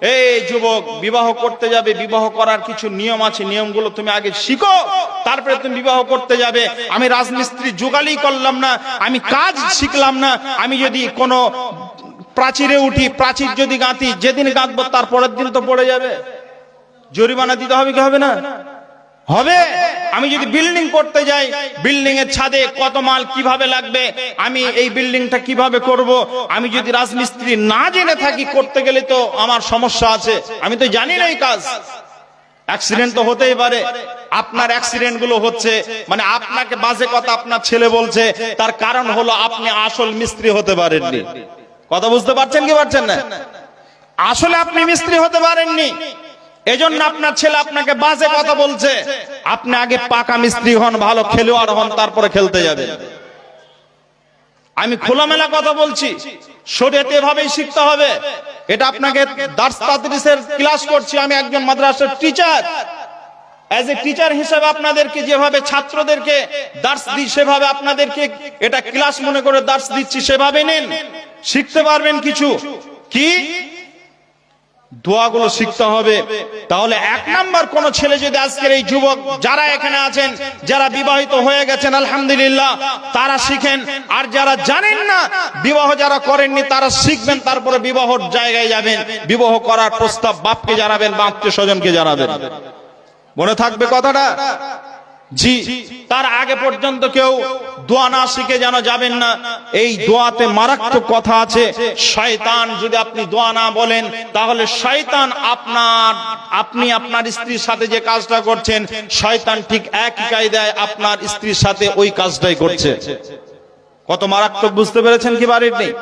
এই যুবক, বিবাহ করতে যাবে, বিবাহ করার কিছু নিয়ম আছে, নিয়মগুলো তুমি আগে শিখো, তারপরে তুমি বিবাহ করতে যাবে। আমি রাজমিস্ত্রি জোগালি করলাম না, আমি কাজ শিখলাম না, আমি যদি কোনো প্রাচীরে উঠি, প্রাচীর যদি গাঁথি, যেদিন গাঁথবো তার পরের দিন তো পড়ে যাবে। জরিমানা দিতে হবে কি হবে না? হবে। আমি যদি বিল্ডিং করতে যাই বিল্ডিং এর ছাদে কত মাল কীভাবে লাগবে, আমি এই বিল্ডিংটা কীভাবে করব, আমি যদি রাজমিস্ত্রি না জেনে থাকি করতে গেলে তো আমার সমস্যা আছে। আমি তো জানি না এই কাজ। অ্যাক্সিডেন্ট তো হতেই পারে। আপনার অ্যাক্সিডেন্টগুলো হচ্ছে মানে আপনাকে বাজে কথা আপনার ছেলে বলছে, তার কারণ হলো আপনি আসল মিস্ত্রি হতে পারেননি। কথা বুঝতে পারছেন কি পারছেন না? আসলে আপনি মিস্ত্রি হতে পারেননি। এজন্য আপনার ছেলে আপনাকে বাজে কথা বলছে। আপনি আগে পাকা মিস্ত্রি হন, ভালো খেলোয়াড় হন, তারপরে খেলতে যাবেন। আমি খোলামেলা কথা বলছি। শরীয়তে এভাবেই শিখতে হবে। এটা আপনাকে দার্স ক্লাস করছি। আমি একজন মাদ্রাসার টিচার অ্যাজ এ টিচার হিসেবে আপনাদেরকে যেভাবে ছাত্রদেরকে দার্স দিই, সেভাবে আপনাদেরকে এটা ক্লাস মনে করে দার্স দিচ্ছি, সেভাবে নিন। শিখতে পারবেন কিছু। কি? দোয়াগুলো শিখতে হবে। তাহলে এক নাম্বার কোন ছেলে যদি আজকের এই যুবক যারা এখানে আছেন, যারা বিবাহিত হয়ে গেছেন, আলহামদুলিল্লাহ, তারা শিখেন। আর যারা জানেন না, বিবাহ যারা করেননি, তারা শিখবেন, তারপরে বিবাহর জায়গায় যাবেন। বিবাহ করার প্রস্তাব বাপকে জানাবেন, বা আত্মীয় স্বজনকে জানাবেন। মনে থাকবে কথাটা? জি, তার আগে পর্যন্ত কেউ দোয়া না শিখে যেন যাবেন না। এই দোয়াতে মারাত্মক কথা আছে। শয়তান যদি আপনি দোয়া না বলেন, তাহলে শয়তান আপনার, আপনি আপনার স্ত্রীর সাথে যে কাজটা করছেন, শয়তান ঠিক একই কায়দায় আপনার স্ত্রীর সাথে ওই কাজটাই করছে। কত মারাত্মক বুঝতে পেরেছেন কি বাড়ির নেই?